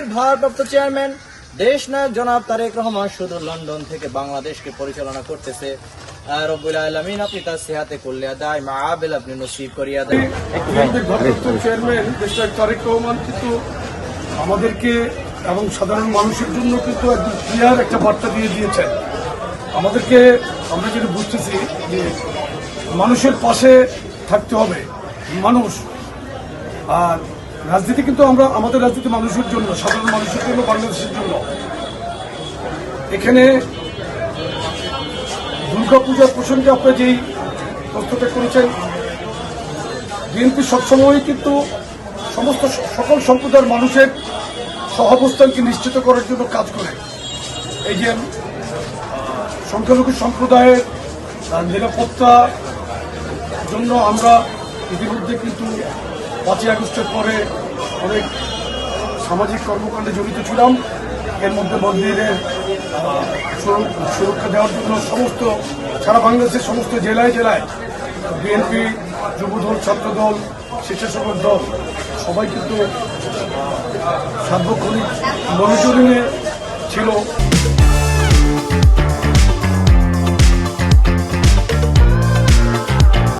দেশ চেয়ারম্যান, দেশ নায়ক জনাব তারেক রহমান শুধু লন্ডন থেকে বাংলাদেশকে পরিচালনা করতেছে। রব্বুল আলামিন, আপনি তার সেহাতে করলে দায়, মা আবেল আপনি নসিব করিয়া কিন্তু আমাদেরকে এবং সাধারণ মানুষের জন্য কিন্তু একদম ক্লিয়ার একটা বার্তা দিয়ে দিয়েছেন। আমাদেরকে আমরা যেটা বুঝতেছি যে মানুষের পাশে থাকতে হবে, মানুষ। আর রাজনীতি কিন্তু আমরা, আমাদের রাজনীতি মানুষের জন্য, সাধারণ মানুষের জন্য, বাংলাদেশের জন্য। এখানে দুর্গাপূজার প্রসঙ্গে আপনি যেই প্রশ্নটা করেছেন, বিএনপি সবসময় কিন্তু সমস্ত সকল সম্প্রদায়ের মানুষের সহাবস্থানকে নিশ্চিত করার জন্য কাজ করে। এই যে, সংখ্যালঘু সম্প্রদায়ের নিরাপত্তা জন্য আমরা ইতিমধ্যে কিন্তু পাঁচই আগস্টের পরে অনেক সামাজিক কর্মকাণ্ডে জড়িত ছিলাম। এর মধ্যে মন্দিরের সুরক্ষা দেওয়ার জন্য সমস্ত সারা বাংলাদেশের সমস্ত জেলায় জেলায় বিএনপি, যুবদল, ছাত্রদল স্বেচ্ছাসেবক দল সবাই কিন্তু সার্বক্ষণিক মনিটরিংয়ে ছিল।